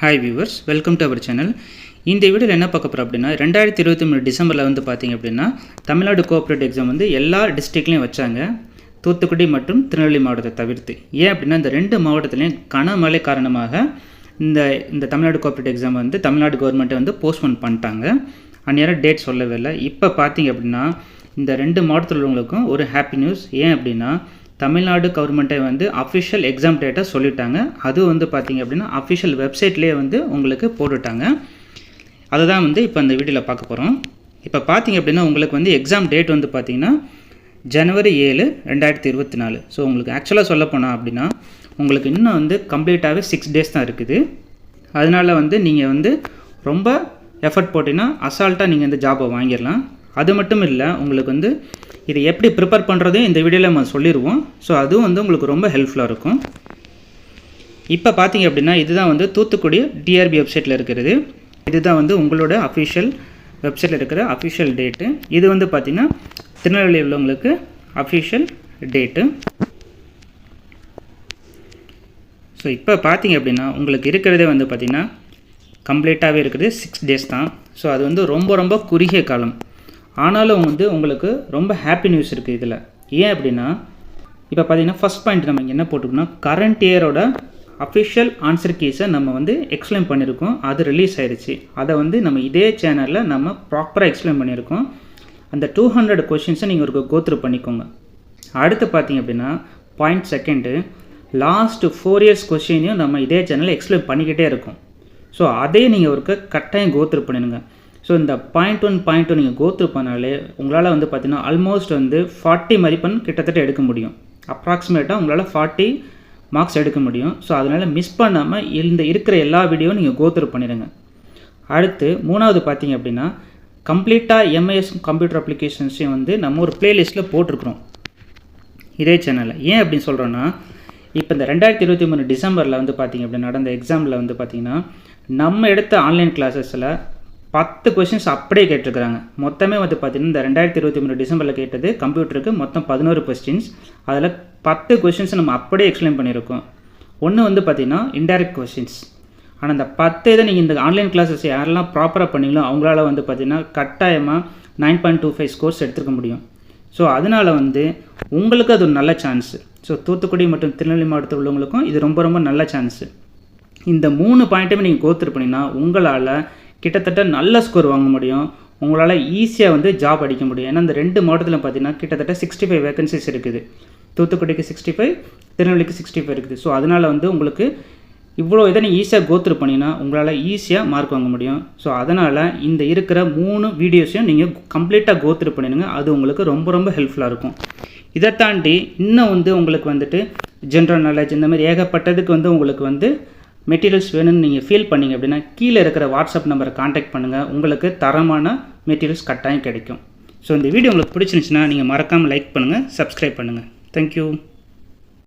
Hi viewers welcome to our channel இந்த வீடியோவில் என்ன பார்க்க போகிறோம் அப்படின்னா ரெண்டாயிரத்தி இருபத்தி மூணு டிசம்பரில் வந்து பார்த்தீங்க அப்படின்னா தமிழ்நாடு கோஆப்ரேட்டிவ் எக்ஸாம் வந்து எல்லா டிஸ்ட்ரிக்ட்லேயும் வச்சாங்க. தூத்துக்குடி மற்றும் திருநெல்வேலி மாவட்டத்தை தவிர்த்து. ஏன் அப்படின்னா இந்த ரெண்டு மாவட்டத்துலேயும் கனமழை காரணமாக இந்த இந்த தமிழ்நாடு கோஆப்ரேட்டிவ் எக்ஸாம் வந்து தமிழ்நாடு கவர்மெண்ட்டை வந்து போஸ்ட்போன் பண்ணிட்டாங்க. அந்நேரம் டேட் சொல்லவே இல்லை. இப்போ பார்த்தீங்க அப்படின்னா இந்த ரெண்டு மாவட்டத்தில் உள்ளவங்களுக்கும் ஒரு ஹாப்பி நியூஸ் ஏன் அப்படின்னா தமிழ்நாடு கவர்மெண்ட்டை வந்து அஃபிஷியல் எக்ஸாம் டேட்டை சொல்லிட்டாங்க. அது வந்து பார்த்தீங்க அப்படின்னா அஃபிஷியல் வெப்சைட்லேயே வந்து உங்களுக்கு போட்டுட்டாங்க. அதை தான் வந்து இப்போ அந்த வீடியோவில் பார்க்க போகிறோம் இப்போ பார்த்தீங்க அப்படின்னா உங்களுக்கு வந்து எக்ஸாம் டேட் வந்து பார்த்தீங்கன்னா ஜனவரி ஏழு ரெண்டாயிரத்தி இருபத்தி நாலு. ஸோ உங்களுக்கு ஆக்சுவலாக சொல்ல போனால் அப்படின்னா உங்களுக்கு இன்னும் வந்து கம்ப்ளீட்டாகவே சிக்ஸ் டேஸ் தான் இருக்குது. அதனால் வந்து நீங்கள் வந்து ரொம்ப எஃபர்ட் போட்டிங்கன்னா அசால்ட்டாக நீங்கள் இந்த ஜாபை வாங்கிடலாம். அது மட்டும் இல்லை உங்களுக்கு வந்து இது எப்படி ப்ரிப்பேர் பண்ணுறதையும் இந்த வீடியோவில் நம்ம சொல்லிடுவோம் ஸோ அதுவும் வந்து உங்களுக்கு ரொம்ப ஹெல்ப்ஃபுல்லாக இருக்கும். இப்போ பார்த்தீங்க அப்படின்னா இதுதான் வந்து தூத்துக்குடி டிஆர்பி வெப்சைட்டில் இருக்கிறது. இதுதான் வந்து உங்களோட அஃபிஷியல் வெப்சைட்டில் இருக்கிற அஃபிஷியல் டேட்டு இது வந்து பார்த்திங்கன்னா திருநெல்வேலி உள்ளவங்களுக்கு அஃபிஷியல் டேட்டு ஸோ இப்போ பார்த்தீங்க அப்படின்னா உங்களுக்கு இருக்கிறதே வந்து பார்த்திங்கன்னா கம்ப்ளீட்டாகவே இருக்குது. சிக்ஸ் டேஸ் தான். ஸோ அது வந்து ரொம்ப ரொம்ப குறுகிய காலம். ஆனாலும் வந்து உங்களுக்கு ரொம்ப ஹாப்பி நியூஸ் இருக்குது இதில். ஏன் அப்படின்னா இப்போ பார்த்தீங்கன்னா ஃபஸ்ட் பாயிண்ட் நம்ம இங்கே என்ன போட்டுக்கணும் கரண்ட் இயரோட அஃபிஷியல் ஆன்சர் கீஸை நம்ம வந்து எக்ஸ்பிளைன் பண்ணியிருக்கோம் அது ரிலீஸ் ஆயிடுச்சு அதை வந்து நம்ம இதே சேனலில் நம்ம ப்ராப்பராக எக்ஸ்பிளைன் பண்ணியிருக்கோம் அந்த டூ ஹண்ட்ரட் கொஷின்ஸை நீங்கள் ஒரு கோத்ரூ பண்ணிக்கோங்க. அடுத்து பார்த்தீங்க அப்படின்னா point second last four years கொஷினையும் நம்ம இதே சேனலில் எக்ஸ்பிளைன் பண்ணிக்கிட்டே இருக்கோம். ஸோ அதே நீங்கள் ஒரு கட்டாயம் கோத்ரூ பண்ணிடுங்க. ஸோ இந்த பாயிண்ட் ஒன் பாயிண்ட் டூ நீங்கள் கோத்ரூ பண்ணாலே உங்களால் வந்து பார்த்தீங்கன்னா ஆல்மோஸ்ட் வந்து ஃபார்ட்டி மதிப்பெண் கிட்டத்தட்ட எடுக்க முடியும். அப்ராக்சிமேட்டாக உங்களால் ஃபார்ட்டி மார்க்ஸ் எடுக்க முடியும். ஸோ அதனால் மிஸ் பண்ணாமல் இந்த இருக்கிற எல்லா வீடியோவும் நீங்கள் கோத்ரூ பண்ணிடுங்க அடுத்து மூணாவது பார்த்தீங்க அப்படின்னா கம்ப்ளீட்டாக எம்ஐஎஸ் கம்ப்யூட்டர் அப்ளிகேஷன்ஸையும் வந்து நம்ம ஒரு ப்ளேலிஸ்ட்டில் போட்டிருக்கிறோம். இதே சேனலில் ஏன் அப்படின்னு சொல்கிறோன்னா இப்போ இந்த ரெண்டாயிரத்தி இருபத்தி மூணு டிசம்பரில் வந்து பார்த்திங்க அப்படின்னா நடந்த எக்ஸாமில் வந்து பார்த்திங்கன்னா நம்ம எடுத்த ஆன்லைன் கிளாஸஸில் பத்து கொஷின்ஸ் அப்படியே கேட்டிருக்கிறாங்க. மொத்தமே வந்து பார்த்திங்கன்னா இந்த ரெண்டாயிரத்தி இருபத்தி மூணு டிசம்பரில் கேட்டது கம்ப்யூட்டருக்கு மொத்தம் பதினோரு கொஸ்டின்ஸ் அதில் பத்து கொஷின்ஸ் நம்ம அப்படியே எக்ஸ்பிளைன் பண்ணியிருக்கோம். ஒன்று வந்து பார்த்திங்கன்னா இன்டைரக்ட் கொஷின்ஸ் ஆனால் அந்த பத்து இதை நீங்கள் இந்த ஆன்லைன் கிளாஸஸ் யாரெல்லாம் ப்ராப்பராக பண்ணீங்களோ அவங்களால வந்து பார்த்திங்கன்னா கட்டாயமாக nine point two five scores எடுத்துக்க முடியும். ஸோ அதனால் வந்து உங்களுக்கு அது ஒரு நல்ல சான்ஸு ஸோ தூத்துக்குடி மற்றும் திருநெல்வேலி மாவட்டத்தில் உள்ளவங்களுக்கும் இது ரொம்ப ரொம்ப நல்ல சான்ஸு இந்த மூணு பாயிண்ட்டுமே நீங்கள் கோத்துருப்பீங்கன்னா உங்களால் கிட்டத்தட்ட நல்ல ஸ்கோர் வாங்க முடியும். உங்களால் ஈஸியாக வந்து ஜாப் அடிக்க முடியும். ஏன்னா இந்த ரெண்டு மாவட்டத்தில் பார்த்தீங்கன்னா கிட்டத்தட்ட சிக்ஸ்டி ஃபைவ் வேகன்சிஸ் இருக்குது. தூத்துக்குடிக்கு சிக்ஸ்டி ஃபைவ் திருநெல்வேலிக்கு சிக்ஸ்டி ஃபைவ் இருக்குது. ஸோ அதனால் வந்து உங்களுக்கு இவ்வளோ இதை நீங்கள் ஈஸியாக கோத்ரு பண்ணிங்கன்னா உங்களால் ஈஸியாக மார்க் வாங்க முடியும். ஸோ அதனால் இந்த இருக்கிற மூணு வீடியோஸையும் நீங்கள் கம்ப்ளீட்டாக கோத்ரு பண்ணிடுங்க. அது உங்களுக்கு ரொம்ப ரொம்ப ஹெல்ப்ஃபுல்லாக இருக்கும். இதை தாண்டி இன்னும் வந்து உங்களுக்கு வந்துட்டு ஜென்ரல் நாலேஜ் இந்த மாதிரி ஏகப்பட்டதுக்கு வந்து உங்களுக்கு வந்து மெட்டீரியல்ஸ் வேணும்னு நீங்கள் ஃபீல் பண்ணிங்க அப்படின்னா கீழே இருக்கிற வாட்ஸ்அப் நம்பரை காண்டாக்ட் பண்ணுங்கள் உங்களுக்கு தரமான மெட்டீரியல்ஸ் கட்டாயம் கிடைக்கும். ஸோ இந்த வீடியோ உங்களுக்கு பிடிச்சிருந்துச்சுன்னா நீங்கள் மறக்காமல் லைக் பண்ணுங்கள் சப்ஸ்கிரைப் பண்ணுங்கள் தேங்க்யூ